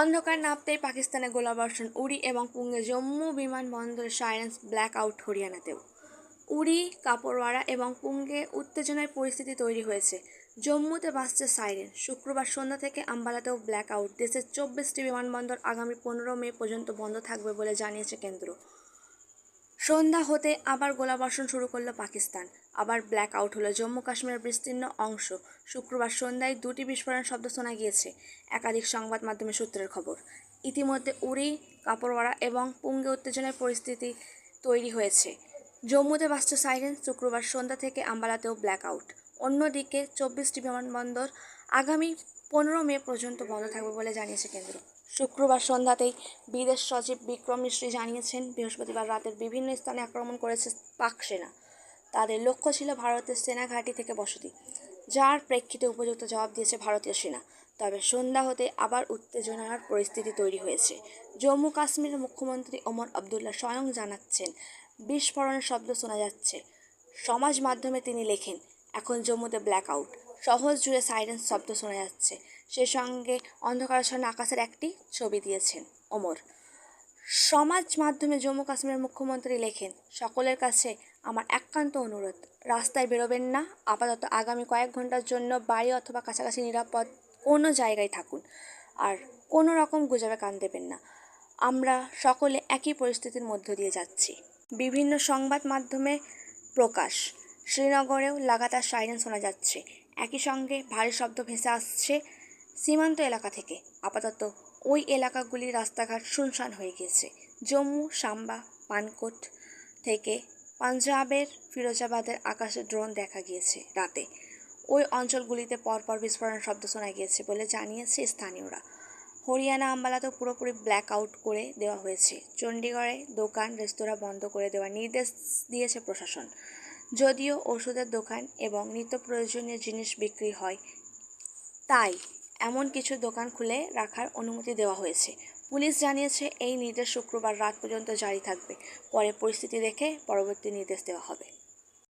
অন্ধকার নামতেই পাকিস্তানে গোলাবর্ষণ, উড়ি এবং পুঙ্গে জম্মু বিমানবন্দরে সাইরেন্স ব্ল্যাক আউট হরিয়ানাতেও। উড়ি কাপড়ওয়াড়া এবং পুঙ্গে উত্তেজনার পরিস্থিতি তৈরি হয়েছে। জম্মুতে বাসছে সাইরেন। শুক্রবার সন্ধ্যা থেকে আম্বালাতেও ব্ল্যাক আউট দেশের চব্বিশটি বিমানবন্দর আগামী পনেরো মে পর্যন্ত বন্ধ থাকবে বলে জানিয়েছে কেন্দ্র। সন্ধ্যা হতে আবার গোলাবর্ষণ শুরু করল পাকিস্তান। আবার ব্ল্যাক আউট হলো জম্মু কাশ্মীরের বিস্তীর্ণ অংশ। শুক্রবার সন্ধ্যায় দুটি বিস্ফোরণ শব্দ শোনা গিয়েছে, একাধিক সংবাদ মাধ্যমে সূত্রের খবর। ইতিমধ্যে উড়ি, কাপড়ওয়াড়া এবং পুঙ্গে উত্তেজনার পরিস্থিতি তৈরি হয়েছে। জম্মুতে বাসছে সাইরেন শুক্রবার সন্ধ্যা থেকে আম্বালাতেও ব্ল্যাক আউট অন্যদিকে চব্বিশটি বিমানবন্দর আগামী পনেরো মে পর্যন্ত বন্ধ থাকবে বলে জানিয়েছে কেন্দ্র। শুক্রবার সন্ধ্যাতেই বিদেশ সচিব বিক্রম মিশ্রি জানিয়েছেন, বৃহস্পতিবার রাতের বিভিন্ন স্থানে আক্রমণ করেছে পাক সেনা। তাদের লক্ষ্য ছিল ভারতের সেনা ঘাঁটি থেকে বসতি, যার প্রেক্ষিতে উপযুক্ত জবাব দিয়েছে ভারতীয় সেনা। তবে সন্ধ্যা হতে আবার উত্তেজনার পরিস্থিতি তৈরি হয়েছে। জম্মু কাশ্মীরের মুখ্যমন্ত্রী ওমর আবদুল্লাহ স্বয়ং জানাচ্ছেন, বিস্ফোরণের শব্দ শোনা যাচ্ছে। সমাজ মাধ্যমে তিনি লেখেন, এখন জম্মুতে ব্ল্যাক আউট শহর জুড়ে সাইরেন শব্দ শোনা যাচ্ছে। সেই সঙ্গে অন্ধকারাচ্ছন্ন আকাশের একটি ছবি দিয়েছেন, ওমর। সমাজ মাধ্যমে জম্মু কাশ্মীরের মুখ্যমন্ত্রী লেখেন, সকলের কাছে আমার একান্ত অনুরোধ, রাস্তায় বেরোবেন না, আপাতত আগামী কয়েক ঘণ্টার জন্য বাড়ি অথবা কাছাকাছি নিরাপদ কোনো জায়গায় থাকুন, আর কোনো রকম গুজবে কান দেবেন না। আমরা সকলে একই পরিস্থিতির মধ্য দিয়ে যাচ্ছি। বিভিন্ন সংবাদ মাধ্যমে প্রকাশ, শ্রীনগরেও লাগাতার সাইরেন শোনা যাচ্ছে। একই সঙ্গে ভারী শব্দ ভেসে আসছে সীমান্ত এলাকা থেকে। আপাতত ওই এলাকাগুলির রাস্তাঘাট শুনশান হয়ে গিয়েছে। জম্মু, সাম্বা, পানকোট থেকে পাঞ্জাবের ফিরোজাবাদের আকাশে ড্রোন দেখা গিয়েছে রাতে। ওই অঞ্চলগুলিতে পরপর বিস্ফোরণের শব্দ শোনা গিয়েছে বলে জানিয়েছে স্থানীয়রা। হরিয়ানা আম্বালাতেও পুরোপুরি ব্ল্যাক আউট করে দেওয়া হয়েছে। চণ্ডীগড়ে দোকান, রেস্তোরাঁ বন্ধ করে দেওয়ার নির্দেশ দিয়েছে প্রশাসন। যদিও ওষুধের দোকান এবং নিত্য প্রয়োজনীয় জিনিস বিক্রি হয়, তাই এমন কিছু দোকান খুলে রাখার অনুমতি দেওয়া হয়েছে। পুলিশ জানিয়েছে, এই নির্দেশ শুক্রবার রাত পর্যন্ত জারি থাকবে। পরে পরিস্থিতি দেখে পরবর্তী নির্দেশ দেওয়া হবে।